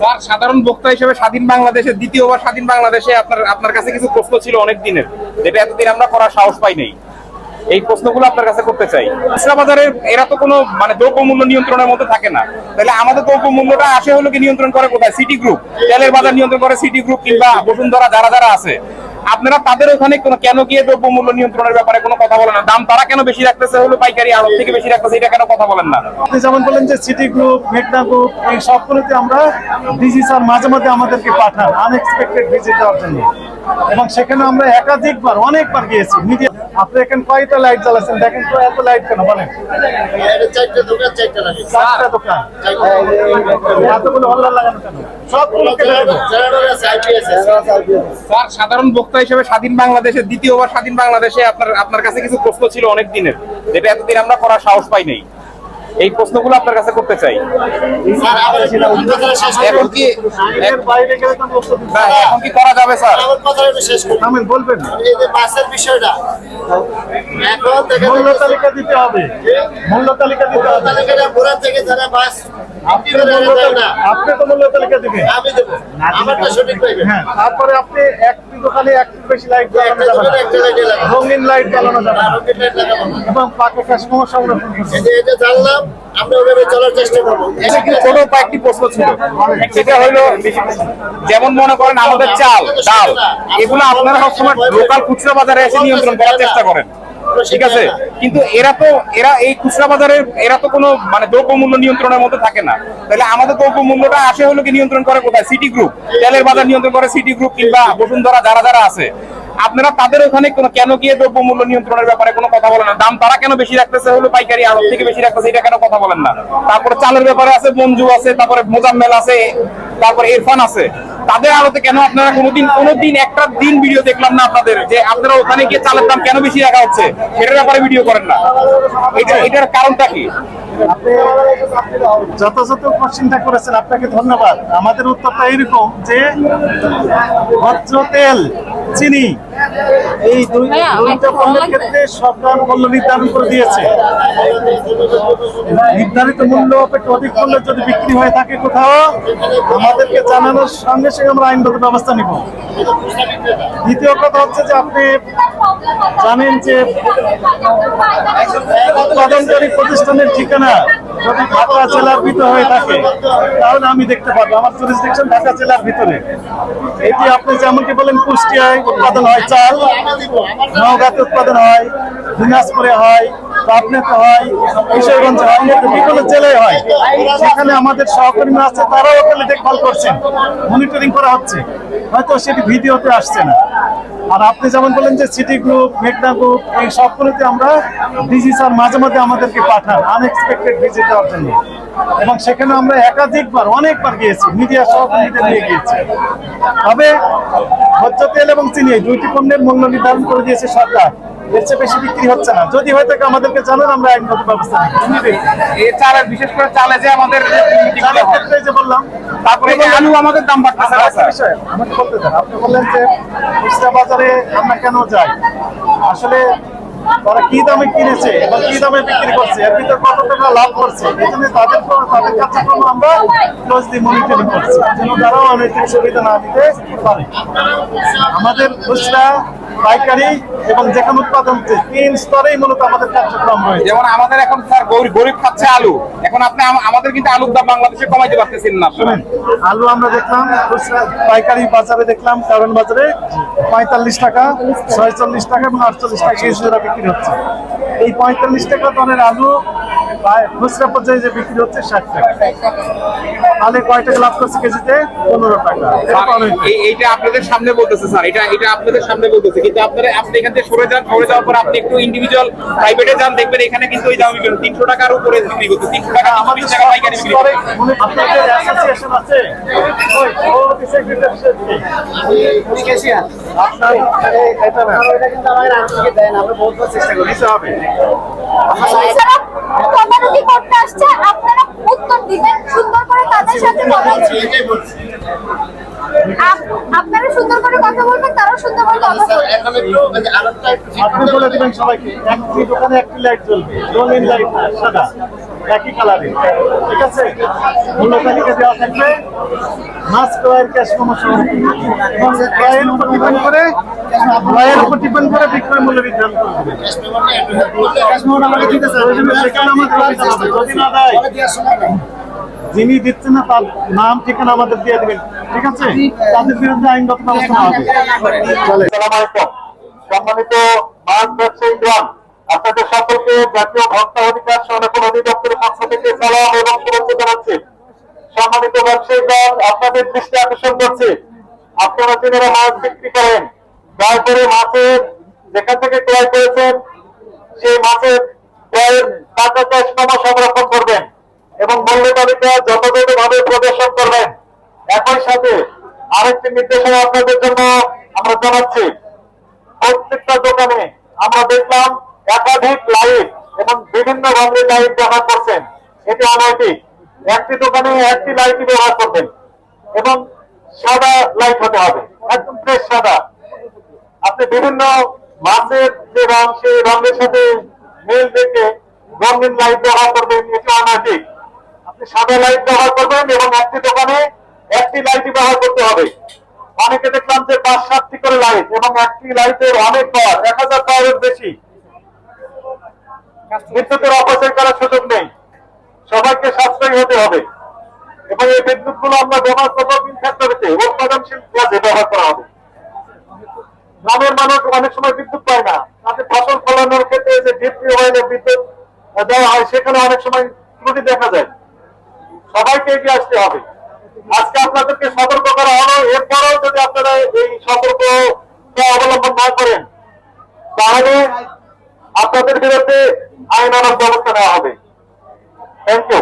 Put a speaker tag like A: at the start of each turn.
A: Sir, সাধারণ বক্তা হিসেবে স্বাধীন বাংলাদেশে দ্বিতীয়বার স্বাধীন বাংলাদেশে আপনার আপনার কাছে কিছু প্রশ্ন ছিল অনেক দিনের যেটা এতদিন আমরা করার সাহস পাই নাই। এই প্রশ্নগুলো আপনার কাছে করতে চাই। খুচরা বাজারে এরা তো কোনো মানে দ্রব্যমূল্য নিয়ন্ত্রণের মধ্যে থাকে না। তাহলে আমাদের দ্রব্যমূল্যটা আসে হলো কি নিয়ন্ত্রণ করে কোথায়? সিটি গ্রুপ তেলের বাজার নিয়ন্ত্রণ করে সিটি গ্রুপ কিংবা বসুন্ধরা যারা যারা আছে। আপনারা তাদের ওখানে কোনো কেন গিয়ে দ্রব্যমূল্য নিয়ন্ত্রণের ব্যাপারে কোনো কথা বলেন না? দাম তারা কেন বেশি রাখতেছে হলো পাইকারি আড়ত থেকে বেশি রাখতেছে, এটা কেন কথা বলেন না?
B: আপনি যেমন বলেন যে সিটি গ্রুপ মেঘনা গ্রুপ এই সবগুলোতে আমরা ডিজি স্যার মাঝে মাঝে আমাদেরকে পাঠান আনএক্সপেক্টেড ভিজিট দেওয়ার জন্য। এবং সেখানে আমরা একাধিকবার অনেকবার গিয়েছি। মিডিয়া আপনি এখানে কয়টা লাইট জ্বালাচ্ছেন দেখেন তো এত লাইট কেন? বলেন।
C: চারটে দোকান চারটা
B: দোকান। এতগুলো হল্লা লাগানো কেন?
A: স্যার সাধারণ বক্তা হিসেবে স্বাধীন বাংলাদেশে দ্বিতীয়বার স্বাধীন বাংলাদেশে আপনার আপনার কাছে কিছু প্রশ্ন ছিল অনেক দিনের যেটা এতদিন আমরা করার সাহস পাই নাই। এই প্রশ্নগুলো আপনার কাছে করতে চাই। এখন কি। এখন কি করা যাবে স্যার?
C: আমার কথাটা শেষ করুন
B: থামেন, বলবেন
C: এই যে বাসের বিষয়টা। এখন থেকে
B: মূল্য তালিকা দিতে হবে। মূল্য তালিকা দিতে হবে।
C: তালিকাটা থেকে যারা বাস
B: আপনি
C: বিক্রি করে
B: মূল্য
C: দেয়
B: তালিকা
C: না
B: আপনি তো মূল্য তালিকা দিবেন।
C: আমি দেবো। আমারটা সঠিক পাইবে
B: হ্যাঁ তারপরে আপনি একটি দোকানে একটু বেশি লাইট জ্বালানো যাবে না।
C: একটা লাইটে লাগাবো
B: রঙিন লাইট জ্বালানো যাবে না।
C: রকেট লাইট লাগাবো না।
B: এবং পাকে কাশমো সংরক্ষণ করতে
C: এই যে এটা জানলাম আমরা ওইভাবে চলার চেষ্টা করব
A: ছোট কয়েকটি প্রশ্ন ছিল? সেটা হলো যেমন মনে করেন আমাদের চাল ডাল এগুলো আপনারা সবসময় লোকাল খুচরা বাজারে এসে নিয়ন্ত্রণ করার চেষ্টা করেন। ঠিক আছে, কিন্তু এরা তো, এরা এই খুচরা বাজারে এরা তো কোনো মানে দ্রব্যমূল্য নিয়ন্ত্রণের মধ্যে থাকে না। তাহলে আমাদের দ্রব্যমূল্যটা আসে হলো কি নিয়ন্ত্রণ করে কোথায়? সিটি গ্রুপ তেলের বাজার নিয়ন্ত্রণ করে সিটি গ্রুপ কিংবা বসুন্ধরা যারা যারা আছে। আপনারা তাদের ওখানে কোনো, কেন গিয়ে দ্রব্যমূল্য নিয়ন্ত্রণের ব্যাপারে কোনো কথা বলেন না? দাম তারা কেন বেশি রাখতেছে? হলো পাইকারি আড়ত থেকে বেশি রাখতেছে, এটা কেন কথা বলেন না? তারপরে চালের ব্যাপারে আছে, মঞ্জু আছে, তারপরে মোজাম্মেল আছে তারপরে ইরফান আছে। তাদের আলোতে কেন আপনারা কোনোদিন কোনোদিন একটা দিন ভিডিও দেখলাম না আপনাদের? যে আপনারা ওখানে গিয়ে চালের দাম কেন বেশি রাখা হচ্ছে? সেটার ব্যাপারে ভিডিও করেন না। এটা এটার কারণটা কি?
B: যথাযথ কোশ্চিনটা করেছেন, আপনাকে ধন্যবাদ। আমাদের উত্তরটা এরকম যে, ভদ্র তেল চিনি। এই দুইটা পণ্যের ক্ষেত্রে সরকার মূল্য নির্ধারণ করে দিয়েছে। নির্ধারিত মূল্য অপেক্ষা অধিক মূল্য যদি বিক্রি হয়ে থাকে কোথাও আমাদেরকে জানানোর সঙ্গে সঙ্গে আমরা আইনগত ব্যবস্থা নিব। দ্বিতীয় কথা হচ্ছে যে আপনি জানেন যে উৎপাদনকারী প্রতিষ্ঠানের ঠিকানা যদি ঢাকা জেলার ভিতরে হয়ে থাকে, তাহলে আমি দেখতে পারব। আমার জুরিসডিকশন ঢাকা জেলার ভিতরে। এটি আপনি যেমনটি বলেন, কুষ্টিয়ায় উৎপাদন হয় চাল, নওগাঁতে উৎপাদন হয়, দিনাজপুরে হয় পাবনাতে হয়, কিশোরগঞ্জে হয় বিভিন্ন জেলায় হয়। সেখানে আমাদের সহকর্মী আছে, তারাও ওখানে দেখভাল করছেন। মনিটরিং করা হচ্ছে। হয়তো সেটি ভিডিওতে আসছে না। আর আপনি যেমন বলেন যে সিটি গ্রুপ মেঘনা গ্রুপ এই সবগুলোতে আমরা ডিজি স্যার মাঝে মাঝে আমাদেরকে পাঠান আনএক্সপেক্টেড ভিজিট দেওয়ার জন্য। এবং সেখানে আমরা একাধিকবার অনেকবার গিয়েছি মিডিয়া সহকর্মীদের নিয়ে গিয়েছি। তবে ভোজ্য তেল এবং চিনি এই দুইটি পণ্যের মূল্য নির্ধারণ করে দিয়েছে সরকার। এর চেয়ে বেশি বিক্রি হচ্ছে না। যদি হয়ে থাকে আমাদেরকে জানান আমরা আইনগত ব্যবস্থা
A: চালের বিশেষ করে চালে যে আমাদের
B: ক্ষেত্রে যে বললাম
A: তারপরে আলু আমাদের দাম বাড়তেছে। স্যার।
B: আমাকে বলতে দেন আপনি বললেন যে খুচরা বাজারে আমরা কেন যাই? আসলে তারা কি দামে কিনেছে এবং কি দামে বিক্রি করছে? এর ভিতরে কত টাকা লাভ করছে? এই জন্য তাদের তাদের কার্যক্রম আমরা ক্লোজলি মনিটরিং করছি। যেন তারাও অনৈতিক সুবিধা না দিতে পারে। আমাদের খুচরা পাইকারি এবং যেখানে উৎপাদন হচ্ছে তিন স্তরেই মূলত আমাদের কার্যক্রম রয়েছে।
A: যেমন আমাদের এখন স্যার গরিব গরিব খাচ্ছে আলু। এখন আপনি আমাদের কিন্তু আলুর দাম বাংলাদেশে কমাইতে পারতেছেন না
B: শুনেন আলু আমরা দেখলাম পাইকারি বাজারে দেখলাম কারণ বাজারে পঁয়তাল্লিশ টাকা ছয়চল্লিশ টাকা এবং আটচল্লিশ টাকা কেজি বিক্রি হচ্ছে। এই পঁয়তাল্লিশ টাকা দরের আলু খুচরা পর্যায়ে যে বিক্রি হচ্ছে ষাট টাকা। তাহলে কয় টাকা লাভ করছে কেজিতে? পনেরো টাকা। এটা
A: এইটা আপনাদের সামনে বলতেছে স্যার। এটা এটা আপনাদের সামনে বলতেছে। কিন্তু আপনারা আপনি এখান থেকে সরে যান সরে যাওয়ার পর আপনি একটু ইন্ডিভিজুয়াল প্রাইভেটে যান দেখবেন এখানে কিন্তু ওই দাম বিক্রি তিনশো টাকার উপরে বিক্রি করতে তিনশো টাকা আমাদের
B: আমাদের
A: টাকা পাইকারি বিক্রি।
B: মনে- আপনাদের অ্যাসোসিয়েশন আছে? ওই, সভাপতি secretary সে কে? আপনার এই- এটা না। নিতে হবে।
D: যারা করতে আসছে আপনারা উত্তর দিবেন সুন্দর করে তাদের সাথে কথা বলবেন আপনারা সুন্দর করে কথা বলবেন তারাও সুন্দর করে কথা বলবেন।
C: এখন একটু ওই আরেকটা একটু ঠিক
B: আপনি
C: করে
B: বলে দিবেন সবাইকে। একটি দোকানে একটি লাইট জ্বলবে। রঙিন লাইট সাদা। একই কালারে ঠিক আছে? মূল্য তালিকা দেওয়া থাকবে। যিনি দিচ্ছেন না, তার নাম, ঠিকানা আমাদের দিয়ে দিবেন। ঠিক আছে? তাদের বিরুদ্ধে আইনগত ব্যবস্থা
E: সম্মানিত মাছ আপনাদের সকলকে জাতীয় ভোক্তা অধিকার সংরক্ষণ অধিদপ্তরের পক্ষ থেকে সালাম এবং শুভেচ্ছা জানাচ্ছি। সম্মানিত ব্যবসায়ী গ্রাম আপনাদের দৃষ্টি আকর্ষণ করছি। আপনারা যারা মাছ বিক্রি করেন। দয়া করে মাছের যেখান থেকে ক্রয় করেছেন, সেই মাছের ক্রয়ের টাকা ক্যাশ নামা সংরক্ষণ করবেন এবং মূল্য তালিকা যথাযথভাবে প্রদর্শন করবেন। একই সাথে আরেকটি নির্দেশনা আপনাদের জন্য আমরা জানাচ্ছি। প্রত্যেকটা দোকানে আমরা দেখলাম একাধিক লাইট এবং বিভিন্ন রঙের লাইট ব্যবহার করছেন। এটি অনৈতিক। একটি দোকানে একটি লাইটই ব্যবহার করবেন এবং সাদা লাইট হতে হবে, একদম ফ্রেশ সাদা। আপনি বিভিন্ন মাছের যে রং, সেই রঙের সাথে মিল দেখে রঙিন লাইট ব্যবহার করবেন, এটি অনৈতিক। আপনি সাদা লাইট ব্যবহার করবেন এবং একটি দোকানে একটি লাইটই ব্যবহার করতে হবে। অনেকে দেখলাম যে পাঁচ সাতটি করে লাইট এবং একটি লাইটের অনেক পাওয়ার, এক হাজার পাওয়ারের বেশি। বিদ্যুতের অপচয় করার সুযোগ নেই। সবাইকে সাশ্রয়ী হতে হবে। এবং এই বিদ্যুৎ গুলো আমরা ব্যবহার করব, তিন ফ্যাক্টরিতে উৎপাদনশীল কাজে ব্যবহার করা হবে। গ্রামের মানুষ অনেক সময় বিদ্যুৎ পায় না। তাদের ফসল ফলানোর ক্ষেত্রে যে ডিপি ওয়েলে বিদ্যুৎ দেওয়া হয়, সেখানে অনেক সময় ত্রুটি দেখা যায়। সবাইকে এগিয়ে আসতে হবে। আজকে আপনাদেরকে সতর্ক করা হলো। এরপরেও যদি আপনারা এই সতর্ক অবলম্বন না করেন, তাহলে আপনাদের বিরুদ্ধে আইনানুগ ব্যবস্থা নেওয়া হবে। Thank you